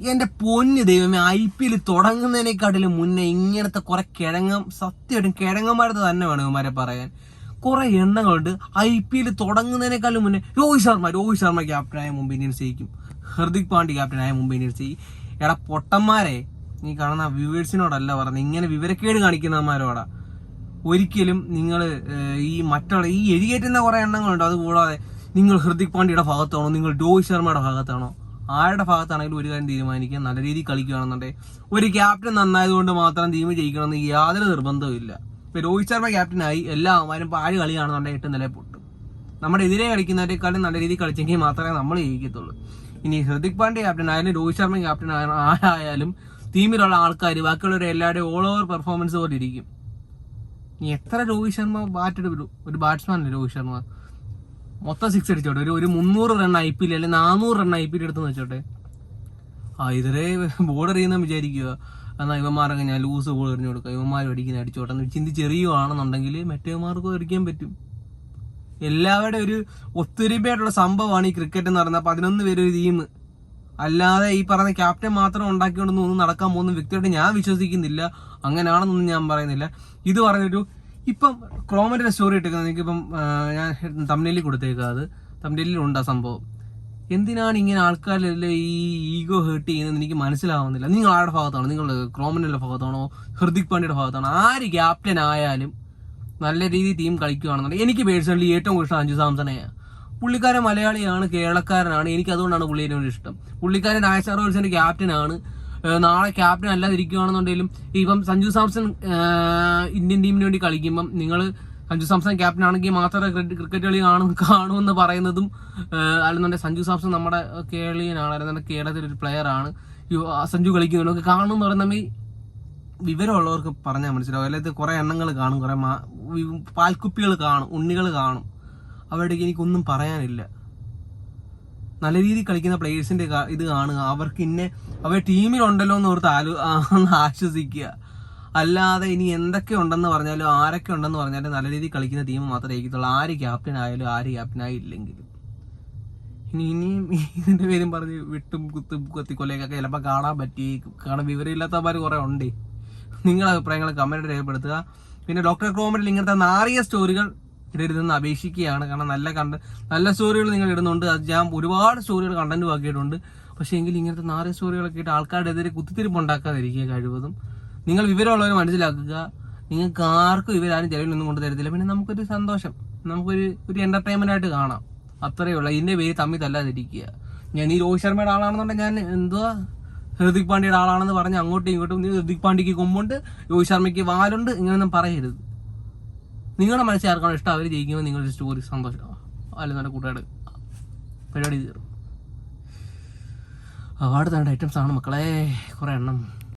എന്റെ പൊന്ന് ദൈവമേ ഐ പി എൽ തുടങ്ങുന്നതിനേക്കാട്ടിലും മുന്നേ ഇങ്ങനത്തെ കുറെ കിഴങ്ങം സത്യമായിട്ടും കിഴങ്ങന്മാരത് തന്നെ വേണം ഇവന്മാരെ പറയാൻ. കുറെ എണ്ണങ്ങളുണ്ട്. ഐ പി എൽ തുടങ്ങുന്നതിനേക്കാളും മുന്നേ രോഹിത് ശർമ്മ രോഹിത് ശർമ്മ ക്യാപ്റ്റനായ മുംബൈ ഇന്ത്യൻസ് ജയിക്കും. ഹർദിക് പാണ്ഡ്യ ക്യാപ്റ്റനായ മുംബൈ ഇന്ത്യൻസ് ജയിക്കും. എടാ പൊട്ടന്മാരെ നീ കാണുന്ന വ്യൂവേഴ്സിനോടല്ല പറഞ്ഞത് ഇങ്ങനെ വിവരക്കേട് കാണിക്കുന്നവന്മാരോടാ. ഒരിക്കലും നിങ്ങൾ ഈ മറ്റുള്ള ഈ എഴുകേറ്റുന്ന കുറെ എണ്ണങ്ങളുണ്ട്. അതുകൂടാതെ നിങ്ങൾ ഹൃദിക് പാണ്ഡ്യയുടെ ഭാഗത്താണോ? നിങ്ങൾ രോഹിത് ശർമ്മയുടെ ഭാഗത്താണോ? ആരുടെ ഭാഗത്താണെങ്കിലും ഒരു കാര്യം തീരുമാനിക്കുക നല്ല രീതിയിൽ കളിക്കുകയാണെന്നുണ്ടെങ്കിൽ ഒരു ക്യാപ്റ്റൻ നന്നായതുകൊണ്ട് മാത്രം ടീം ജയിക്കണമെന്ന് യാതൊരു നിർബന്ധവും ഇല്ല. ഇപ്പൊ രോഹിത് ശർമ്മ ക്യാപ്റ്റനായി എല്ലാ അവന്മാരും പാഴ് കളിയാണെന്നുണ്ടെങ്കിൽ എട്ട് നില പൊട്ടും നമ്മുടെ എതിരെ കളിക്കുന്നതിനേക്കാളും നല്ല രീതിയിൽ കളിച്ചെങ്കിൽ മാത്രമേ നമ്മൾ ജയിക്കത്തുള്ളൂ. ഇനി ഹൃദിക് പാണ്ഡ്യ ക്യാപ്റ്റൻ ആയാലും രോഹിത് ശർമ്മ ക്യാപ്റ്റൻ ആയാലും ടീമിലുള്ള ആൾക്കാർ ബാക്കിയുള്ളവരെ എല്ലാവരുടെയും ഓൾ ഓവർ പെർഫോമൻസ് പോലെ ഇരിക്കും. ഇനി എത്ര രോഹിത് ശർമ്മ ബാറ്റ് ഒരു ബാറ്റ്സ്മാൻ രോഹിത് ശർമ്മ? മൊത്തം സിക്സ് അടിച്ചോട്ടെ. ഒരു ഒരു മുന്നൂറ് റൺ ഐ പി എൽ അല്ലെങ്കിൽ നാനൂറ് റൺ ഐ പി എൽ എടുത്തെന്ന് വെച്ചോട്ടെ. ആ ഇതരെ ബോർഡർ ചെയ്യുന്ന വിചാരിക്കുക. എന്നാ ഇവന്മാരൊക്കെ ഞാൻ ലൂസ് ബോൾ എറിഞ്ഞു കൊടുക്കുക. ഇവന്മാരും അടിക്കുന്ന അടിച്ചോട്ടെ. എന്ന് ചിന്തിച്ചെറിയുവാണെന്നുണ്ടെങ്കിൽ മറ്റേമാർക്കും എറിക്കാൻ പറ്റും. എല്ലാവരുടെ ഒരു ഒത്തൊരുമയായിട്ടുള്ള സംഭവമാണ് ഈ ക്രിക്കറ്റ് എന്ന് പറയുന്നത്. പതിനൊന്ന് പേര് ഒരു ടീം അല്ലാതെ ഈ പറഞ്ഞ ക്യാപ്റ്റൻ മാത്രം ഉണ്ടാക്കിക്കൊണ്ടൊന്നും ഒന്നും നടക്കാൻ പോകുന്ന വ്യക്തിയായിട്ട് ഞാൻ വിശ്വസിക്കുന്നില്ല. അങ്ങനെയാണെന്നൊന്നും ഞാൻ പറയുന്നില്ല. ഇത് പറഞ്ഞൊരു ഇപ്പം ക്രോമന്റെ സ്റ്റോറി ഇട്ടേക്കുന്നത് എനിക്കിപ്പം ഞാൻ തമിഴിൽ കൊടുത്തേക്കാം അത്. തമിഴിലുണ്ട് ആ സംഭവം. എന്തിനാണ് ഇങ്ങനെ ആൾക്കാരിലെ ഈ ഈഗോ ഹേർട്ട് ചെയ്യുന്നത് എനിക്ക് മനസ്സിലാവുന്നില്ല. നിങ്ങൾ ആരുടെ ഭാഗത്താണോ? നിങ്ങൾ ക്രോമന്റെ ഭാഗത്താണോ? ഹൃദിക് പാണ്ഡ്യയുടെ ഭാഗത്താണോ? ആര് ക്യാപ്റ്റൻ ആയാലും നല്ല രീതിയിൽ ടീം കളിക്കുകയാണെന്നുണ്ടെങ്കിൽ എനിക്ക് പേഴ്സണലി ഏറ്റവും കൂടുതൽ അഞ്ജു സാംസണെയാണ് പുള്ളിക്കാരൻ മലയാളിയാണ് കേരളക്കാരനാണ്. എനിക്ക് അതുകൊണ്ടാണ് പുള്ളിയെ ഇഷ്ടം. പുള്ളിക്കാരൻ ആയസാർ റോയൽസിന്റെ ക്യാപ്റ്റനാണ് നാളെ ക്യാപ്റ്റൻ അല്ലാതിരിക്കുകയാണെന്നുണ്ടെങ്കിലും ഇപ്പം സഞ്ജു സാംസൺ ഇന്ത്യൻ ടീമിന് വേണ്ടി കളിക്കുമ്പം നിങ്ങൾ സഞ്ജു സാംസൺ ക്യാപ്റ്റൻ ആണെങ്കിൽ മാത്രമേ ക്രിക്കറ്റ് കളി കാണും കാണുമെന്ന് പറയുന്നതും അല്ലെന്നുണ്ടെങ്കിൽ സഞ്ജു സാംസൺ നമ്മുടെ കേരളീയനാണ് അല്ലെന്നുണ്ടെങ്കിൽ കേരളത്തിലെ ഒരു പ്ലെയർ ആണ് സഞ്ജു കളിക്കുന്നുണ്ട്. കാണുമെന്ന് പറയുന്ന ഈ വിവരമുള്ളവർക്ക് പറഞ്ഞാൽ മനസ്സിലാവും. അല്ലെങ്കിൽ കുറേ എണ്ണങ്ങൾ കാണും കുറേ പാൽക്കുപ്പികൾ കാണും ഉണ്ണികൾ കാണും. അവരുടെ എനിക്കൊന്നും പറയാനില്ല. നല്ല രീതിയിൽ കളിക്കുന്ന പ്ലേയേഴ്സിന്റെ ഇത് കാണുക. അവർക്ക് ഇന്നെ അവർ ടീമിലുണ്ടല്ലോ എന്ന് ഓർത്ത് ആലോ ആശ്വസിക്കുക. അല്ലാതെ ഇനി എന്തൊക്കെ ഉണ്ടെന്ന് പറഞ്ഞാലും ആരൊക്കെ ഉണ്ടെന്ന് പറഞ്ഞാലും നല്ല രീതിയിൽ കളിക്കുന്ന ടീം മാത്രമേ ഇരിക്കത്തുള്ളൂ ആര് ക്യാപ്റ്റൻ ആയാലും ആര് ക്യാപ്റ്റൻ ആയില്ലെങ്കിലും. ഇനി ഇനിയും ഇതിന്റെ പേരും പറഞ്ഞ് വിട്ടും കുത്തും കൊത്തിക്കൊലയൊക്കെ ചിലപ്പോൾ കാണാൻ പറ്റി. കാണാൻ വിവരമില്ലാത്തവർ കുറെ ഉണ്ട്. നിങ്ങളുടെ അഭിപ്രായങ്ങൾ കമന്റ് രേഖപ്പെടുത്തുക. പിന്നെ ഡോക്ടർ ക്രോമറിൽ ഇങ്ങനത്തെ നാറിയ സ്റ്റോറികൾ ഇടരുതെന്ന് അപേക്ഷിക്കുകയാണ്. കാരണം നല്ല കണ്ട നല്ല സ്റ്റോറികൾ നിങ്ങൾ ഇടുന്നുണ്ട്. അത് ഞാൻ ഒരുപാട് സ്റ്റോറികൾ കണ്ടന്റ് ആക്കിയിട്ടുണ്ട് പക്ഷേ എങ്കിൽ ഇങ്ങനത്തെ നാല് സ്റ്റോറികളൊക്കെ ഇട്ട് ആൾക്കാരുടെ എതിരെ കുത്തിത്തിരിപ്പ് ഉണ്ടാക്കാതിരിക്കുക കഴിവതും. നിങ്ങൾ വിവരമുള്ളവർ മനസ്സിലാക്കുക. നിങ്ങൾക്ക് ആർക്കും ഇവരാരും ചെലവിലൊന്നും കൊണ്ട് തരത്തില്ല. പിന്നെ നമുക്കൊരു സന്തോഷം. നമുക്കൊരു ഒരു എന്റർടൈൻമെന്റ് ആയിട്ട് കാണാം. അത്രയേ ഉള്ളൂ. ഇതിന്റെ പേര് തമ്മിൽ തല്ലാതിരിക്കുക. ഞാൻ ഈ രോഹിത് ശർമ്മയുടെ ആളാണെന്നുണ്ടെങ്കിൽ ഞാൻ എന്തുവാ ഹൃദിക് പാണ്ഡ്യയുടെ ആളാണെന്ന് പറഞ്ഞ് അങ്ങോട്ടും ഇങ്ങോട്ടും ഹൃദിക് പാണ്ഡ്യക്ക് കൊമ്പുണ്ട് രോഹിത് ശർമ്മയ്ക്ക് വാലുണ്ട് ഇങ്ങനെയൊന്നും പറയരുത്. നിങ്ങളുടെ മനസ്സിൽ ആർക്കാണ് ഇഷ്ടം? അവർ ജയിക്കുമ്പോൾ നിങ്ങളുടെ സ്റ്റോറി സന്തോഷം. അല്ല നല്ല കൂട്ടുകാട് പരിപാടി തീർന്നു അവാർഡ് തേണ്ട ഐറ്റംസ് ആണ് മക്കളെ. കുറേ എണ്ണം.